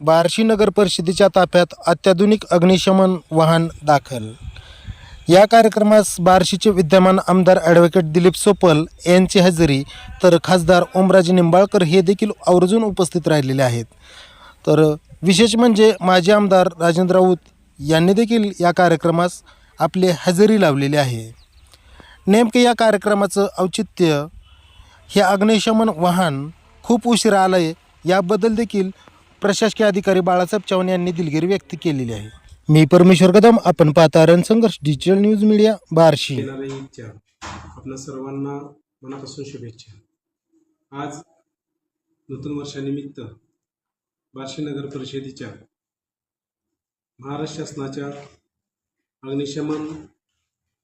बार्शी नगर परिषदेच्या ताफ्यात अत्याधुनिक अग्निशमन वाहन दाखल. या कार्यक्रमास बार्शीचे विद्यमान आमदार ॲडव्होकेट दिलीप सोपल यांची हजेरी तर खासदार ओमराजे निंबाळकर हे देखील आवर्जून उपस्थित राहिलेले आहेत. तर विशेष म्हणजे माजी आमदार राजेंद्र राऊत यांनी देखील या कार्यक्रमास आपली हजेरी लावलेली आहे. नेमके या कार्यक्रमाचं औचित्य हे अग्निशमन वाहन खूप उशिरा आलं आहे याबद्दल देखील प्रशासकीय अधिकारी बाळासाहेब चव्हाण यांनी दिलगिरी व्यक्त केलेली आहे. मी परमेश्वर कदम आपण पाहता Ransangharsh digital news media Barshi. आपल्या सर्वांना मनापासून शुभेच्छा. आज नूतन वर्षानिमित्त बार्शी नगर परिषदेच्या महाराष्ट्र शासनाच्या अग्निशमन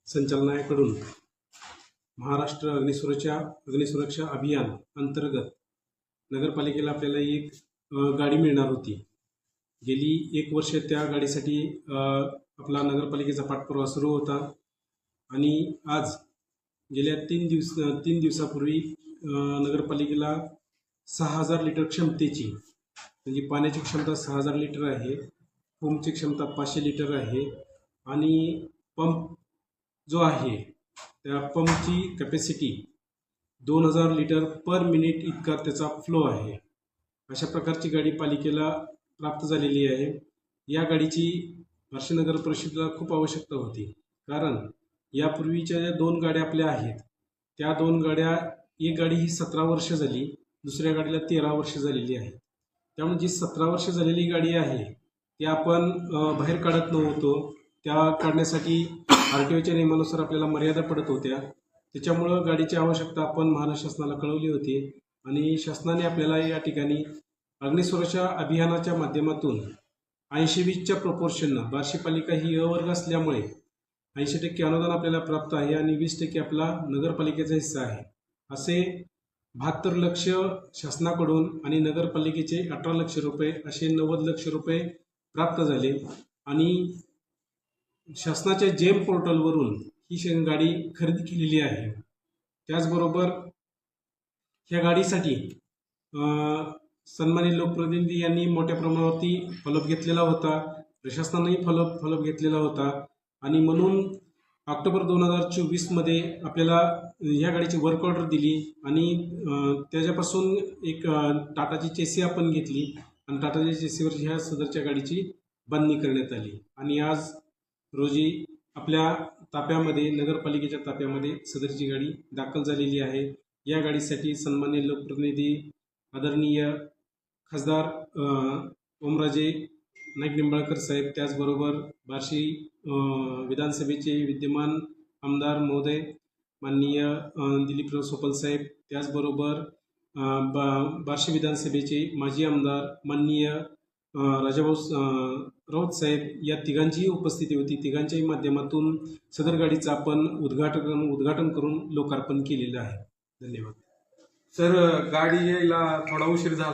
संचालनाकडून महाराष्ट्र अग्निसुरक्षा अग्निसुरक्षा अभियान अंतर्गत नगरपालिकेला आपल्याला एक गाडी मिळणार होती. गेली एक वर्ष त्या गाडीसाठी आपला नगरपालिकेचा पाठपुरावा सुरू होता. आणि आज गेल्या तीन दिवस तीन दिवसापूर्वी नगरपालिकेला सहा हजार लिटर क्षमतेची म्हणजे पाण्याची क्षमता सहा हजार लिटर आहे पंपची क्षमता पाचशे लिटर आहे आणि पंप जो आहे त्या पंपची कॅपॅसिटी दोन हजार लिटर पर मिनिट इतका त्याचा फ्लो आहे. अशा प्रकारची गाडी पालिकेला प्राप्त झालेली आहे. या गाडीची बार्शी नगर परिषदेला खूप आवश्यकता होती. कारण यापूर्वीच्या ज्या दोन गाड्या आपल्या आहेत त्या दोन गाड्या एक गाडी ही सतरा वर्ष झाली दुसऱ्या गाडीला तेरा वर्ष झालेली आहे. त्यामुळे जी सतरा वर्ष झालेली गाडी आहे ती आपण बाहेर काढत नव्हतो. त्या काढण्यासाठी आर टी ओच्या नियमानुसार आपल्याला मर्यादा पडत होत्या. त्याच्यामुळं गाडीची आवश्यकता आपण महाराष्ट्र शासनाला कळवली होती. आणि शासनाने आपल्याला या ठिकाणी अग्निसुरक्षा अभियानाच्या माध्यमातून ऐंशी वीसच्या प्रपोर्शननं बार्शी पालिका ही अवर्ग असल्यामुळे ऐंशी टक्के अनुदान आपल्याला प्राप्त आहे आणि वीस टक्के आपला नगरपालिकेचा हिस्सा आहे. असे बहात्तर लक्ष शासनाकडून आणि नगरपालिकेचे अठरा लक्ष रुपये असे नव्वद लक्ष रुपये प्राप्त झाले आणि शासनाच्या जेम पोर्टलवरून ही शेंगाडी खरेदी केलेली आहे. त्याचबरोबर ह्या गाडीसाठी सन्मानित लोकप्रतिनिधी यांनी मोठ्या प्रमाणावरती फलप घेतलेला होता प्रशासनानेही फलप फलप घेतलेला होता. आणि म्हणून ऑक्टोबर दोन हजार चोवीसमध्ये आपल्याला ह्या गाडीची वर्क ऑर्डर दिली आणि त्याच्यापासून एक टाटाची चेसी आपण घेतली आणि टाटाच्या चेसीवर ह्या सदरच्या गाडीची बांधणी करण्यात आली. आणि आज रोजी आपल्या ताप्यामध्ये नगरपालिकेच्या ताप्यामध्ये सदरची गाडी दाखल झालेली आहे. या गाडीसाठी सन्मान्य लोकप्रतिनिधी आदरणीय खासदार ओमराजे नाईक निंबाळकर साहेब त्याचबरोबर बार्शी विधानसभेचे विद्यमान आमदार महोदय माननीय दिलीपराव सोपल साहेब त्याचबरोबर बा बार्शी विधानसभेचे माजी आमदार माननीय राजाभाऊ राऊत साहेब या तिघांचीही उपस्थिती होती. तिघांच्याही माध्यमातून सदर गाडीचं आपण उद्घाटन उद्घाटन करून लोकार्पण केलेलं आहे. धन्यवाद. सर गाडी यायला थोडा उशीर झाला.